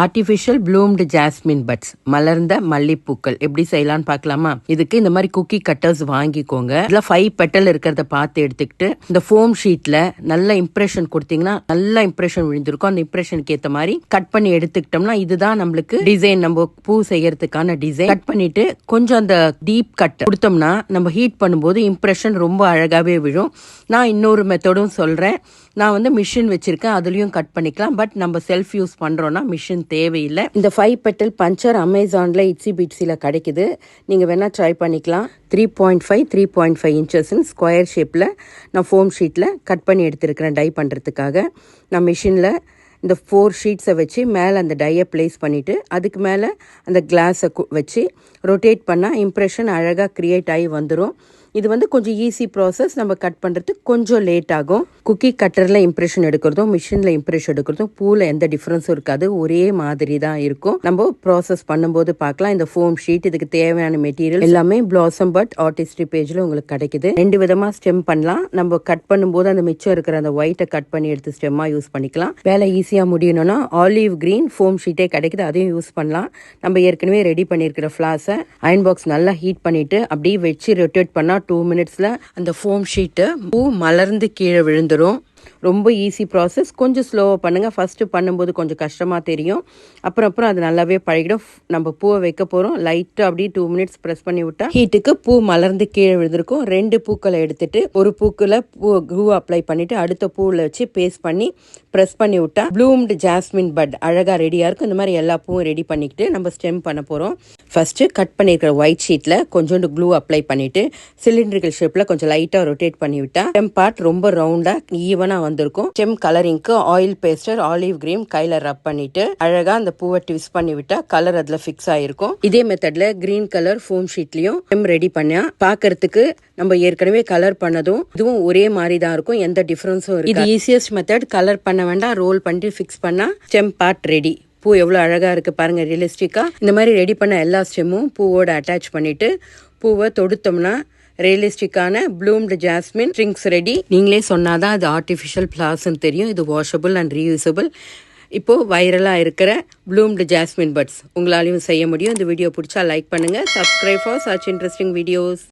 Artificial bloomed jasmine puts மலர்ந்த மல்லிப்பூக்கள். எப்படி செய்யலாம்னு பார்க்கலாமா? இதுக்கு இந்த மாதிரி குக்கி கட்டர்ஸ் வாங்கிக்கோங்க. இதுல ஃபைவ் பெட்டல் இருக்கிறத பார்த்து எடுத்துக்கிட்டு இந்த ஃபோம் ஷீட்ல நல்ல இம்ப்ரெஷன் கொடுத்தீங்கன்னா நல்ல இம்ப்ரெஷன் விழுந்திருக்கும். அந்த இம்ப்ரெஷனுக்கு ஏத்த மாதிரி கட் பண்ணி எடுத்துக்கிட்டோம்னா இதுதான் நம்மளுக்கு டிசைன் நம்ம பூ செய்யறதுக்கான டிசைன் கட் பண்ணிட்டு கொஞ்சம் அந்த டீப் கட் கொடுத்தோம்னா நம்ம ஹீட் பண்ணும்போது இம்ப்ரெஷன் ரொம்ப அழகாவே விழும். நான் இன்னொரு மெத்தடும் சொல்றேன். நான் வந்து மிஷின் வச்சிருக்கேன் அதுலேயும் கட் பண்ணிக்கலாம். பட் நம்ம செல்ஃப் யூஸ் பண்ணுறோன்னா மிஷின் தேவையில்லை. இந்த ஃபைவ் பெட்டல் பஞ்சர் அமேசானில் இட்ஸி பிட்ஸியில் கிடைக்குது. நீங்கள் வேணால் ட்ரை பண்ணிக்கலாம். Three point five three point five இன்ச்சஸ்ன்னு square ஷேப்பில் நான் ஃபோம் ஷீட்டில் கட் பண்ணி எடுத்திருக்கிறேன் டை பண்ணுறதுக்காக நான் மிஷினில் இந்த ஃபோர் ஷீட்ஸை வச்சு மேலே அந்த டையை ப்ளேஸ் பண்ணிவிட்டு அதுக்கு மேலே அந்த கிளாஸை வச்சு ரொட்டேட் பண்ணால் இம்ப்ரெஷன் அழகாக க்ரியேட் ஆகி வந்துடும் இது வந்து கொஞ்சம் ஈஸி ப்ராசஸ் நம்ம கட் பண்ணுறதுக்கு கொஞ்சம் லேட் ஆகும். குக்கி கட்டரில் இம்ப்ரெஷன் எடுக்கிறதும் மிஷினில் இம்ப்ரெஷன் எடுக்கிறதும் பூவில் எந்த டிஃப்ரென்ஸும் இருக்காது. ஒரே மாதிரி தான் இருக்கும். நம்ம ப்ராசஸ் பண்ணும்போது பார்க்கலாம். இந்த ஃபோம் ஷீட் இதுக்கு தேவையான மெட்டீரியல் எல்லாமே பிளாசம் பட் ஆர்டிஸ்ட்ரி பேஜில் உங்களுக்கு கிடைக்குது. ரெண்டு விதமாக ஸ்டெம் பண்ணலாம். நம்ம கட் பண்ணும்போது அந்த மிச்சம் இருக்கிற அந்த ஒயிட்டை கட் பண்ணி எடுத்து ஸ்டெம்மாக யூஸ் பண்ணிக்கலாம். வேலை ஈஸியாக முடியணும்னா ஆலிவ் க்ரீன் ஃபோம் ஷீட்டே கிடைக்குது. அதையும் யூஸ் பண்ணலாம். நம்ம ஏற்கனவே ரெடி பண்ணியிருக்கிற ஃப்ளாஸை அயன் பாக்ஸ் நல்லா ஹீட் பண்ணிவிட்டு அப்படியே வச்சு ரொட்டேட் பண்ணால் டூ மினிட்ஸில் அந்த ஃபோம் ஷீட்டு பூ மலர்ந்து கீழே விழுந்துரும். ரொம்ப ஈஸி ப்ராசஸ் கொஞ்சம் ஸ்லோவாக பண்ணுங்கள் ஃபஸ்ட்டு பண்ணும்போது கொஞ்சம் கஷ்டமாக தெரியும். அப்புறம் அப்புறம் அது நல்லாவே பழகிடும். நம்ம பூவை வைக்க போகிறோம் லைட்டாக அப்படியே டூ மினிட்ஸ் ப்ரெஸ் பண்ணி விட்டா ஹீட்டுக்கு பூ மலர்ந்து கீழே விழுந்திருக்கும். ரெண்டு பூக்களை எடுத்துட்டு ஒரு பூக்கில் பூ க்ளூ அப்ளை பண்ணிவிட்டு அடுத்த பூவில் வச்சு பேஸ்ட் பண்ணி ப்ரெஸ் பண்ணி விட்டா ப்ளூம்டு ஜாஸ்மின் பட் அழகாக ரெடியாக இருக்கும். இந்த மாதிரி எல்லா பூவும் ரெடி பண்ணிக்கிட்டு நம்ம ஸ்டெம் பண்ண போகிறோம் ஃபஸ்ட்டு கட் பண்ணியிருக்கிற ஒயிட் ஷீட்டில் கொஞ்சோண்டு க்ளூ அப்ளை பண்ணிவிட்டு சிலிண்ட்ரிக்கல் ஷேப்பில் கொஞ்சம் லைட்டாக ரொட்டேட் பண்ணி விட்டா ஸ்டெம் பார்ட் ரொம்ப ரவுண்டாக ஈவனாக வந்திருக்கும். ஸ்டெம் கலரிங்க்கு ஆயில் பேஸ்டர் ஆலிவ் கிரீம் கையில் ரப் பண்ணிட்டு அழகாக அந்த பூவை ட்விஸ்ட் பண்ணி விட்டா கலர் அதில் ஃபிக்ஸ் ஆயிருக்கும். இதே மெத்தட்ல கிரீன் கலர் ஃபோம் ஷீட்லயும் ஸ்டெம் ரெடி பண்ணா பார்க்கறதுக்கு நம்ம ஏற்கனவே கலர் பண்ணதும் இதுவும் ஒரே மாதிரி தான் இருக்கும். எந்த டிஃபரன்ஸும் இருக்கு இது ஈஸியஸ்ட் மெத்தட் கலர் பண்ண வேண்டாம். ரோல் பண்ணிட்டு ஃபிக்ஸ் பண்ணா ஸ்டெம் பார்ட் ரெடி பூ எவ்வளோ அழகாக இருக்குது பாருங்கள் ரியலிஸ்டிக்காக இந்த மாதிரி ரெடி பண்ண எல்லா ஸ்டெம்மும் பூவோட அட்டாச் பண்ணிவிட்டு பூவை தொடுத்தோம்னா ரியலிஸ்டிக்கான ப்ளூம்டு ஜாஸ்மின் ட்ரிங்க்ஸ் ரெடி நீங்களே சொன்னாதான் அது ஆர்டிஃபிஷியல் பிளாஸ்ன்னு தெரியும். இது வாஷபிள் அண்ட் ரீயூசபிள் இப்போது வைரலாக இருக்கிற ப்ளூம்டு ஜாஸ்மின் பட்ஸ் உங்களாலையும் செய்ய முடியும். இந்த வீடியோ பிடிச்சா லைக் பண்ணுங்கள் subscribe for such interesting videos